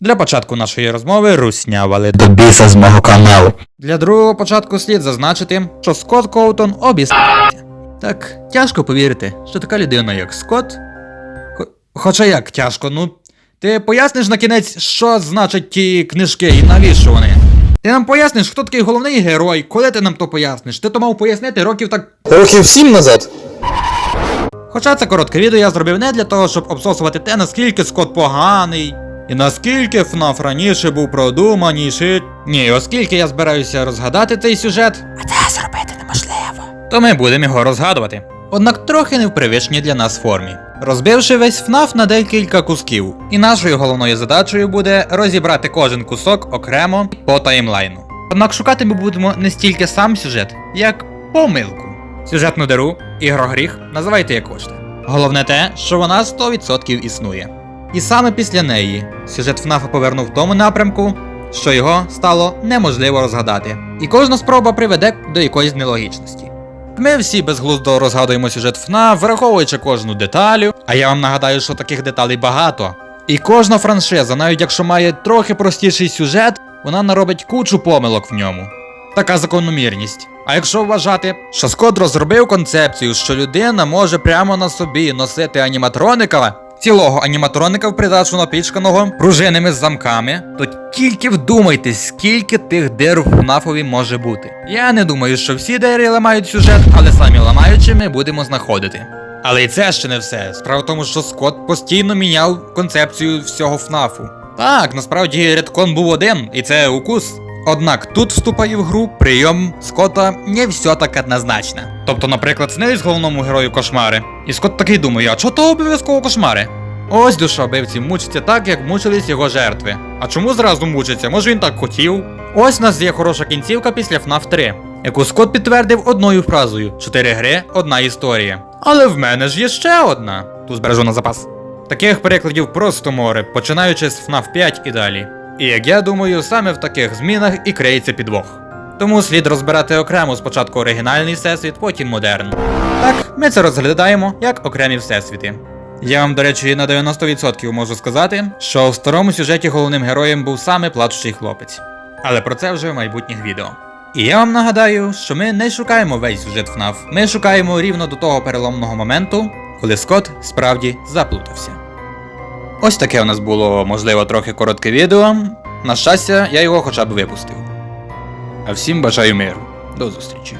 Для початку нашої розмови руснявали До біса з мого каналу. Для другого початку слід зазначити, що Скотт Коутон обіс. Так, тяжко повірити, що така людина, як Скотт. Хо- Хоча як тяжко, ну. Ти поясниш на кінець, що значать ті книжки і навіщо вони? Ти нам поясниш, хто такий головний герой, коли ти нам то поясниш? Ти то мав пояснити років так. Років сім назад. Хоча це коротке відео я зробив не для того, щоб обсосувати те, наскільки Скотт поганий, і наскільки ФНАФ раніше був продуманіший. Ні, оскільки я збираюся розгадати цей сюжет, А це зробити неможливо. то ми будемо його розгадувати. Однак трохи не в привичній для нас формі. Розбивши весь ФНАФ на декілька кусків, і нашою головною задачею буде розібрати кожен кусок окремо по таймлайну. Однак шукати ми будемо не стільки сам сюжет, як помилку. Сюжетну диру, ігрогріх, називайте як хочете. Головне те, що вона 100% існує. І саме після неї сюжет ФНАФа повернув в тому напрямку, що його стало неможливо розгадати. І кожна спроба приведе до якоїсь нелогічності. Ми всі безглуздо розгадуємо сюжет ФНАФ, враховуючи кожну деталю, а я вам нагадаю, що таких деталей багато. І кожна франшиза, навіть якщо має трохи простіший сюжет, вона наробить кучу помилок в ньому. Така закономірність. А якщо вважати, що Скотт розробив концепцію, що людина може прямо на собі носити аніматроника, цілого аніматроника в придачу пружинами з замками, то тільки вдумайтесь, скільки тих дир в ФНАФові може бути. Я не думаю, що всі дири ламають сюжет, але самі ламаючи ми будемо знаходити. Але і це ще не все. Справа в тому, що Скотт постійно міняв концепцію всього ФНАФу. Так, насправді редкон був один, і це укус. Однак тут вступає в гру прийом Скотта не все так однозначно. Тобто, наприклад, снились головному герою кошмари. І Скотт такий думає, а чого то обов'язково кошмари? Ось душобивці мучиться так, як мучились його жертви. А чому зразу мучиться? Може він так хотів? Ось у нас є хороша кінцівка після FNAF 3, яку Скотт підтвердив одною фразою: чотири гри, одна історія. Але в мене ж є ще одна. Ту збережу на запас. Таких перекладів просто море, починаючи з FNAF 5 і далі. І як я думаю, саме в таких змінах і криється підвох. Тому слід розбирати окремо спочатку оригінальний всесвіт, потім модерн. Так, ми це розглядаємо як окремі всесвіти. Я вам, до речі, на 90% можу сказати, що в старому сюжеті головним героєм був саме плачучий хлопець. Але про це вже в майбутніх відео. І я вам нагадаю, що ми не шукаємо весь сюжет FNAF, ми шукаємо рівно до того переломного моменту, коли Скотт справді заплутався. Ось таке у нас було, можливо, трохи коротке відео. На щастя, я його хоча б випустив. А всім бажаю миру. До зустрічі.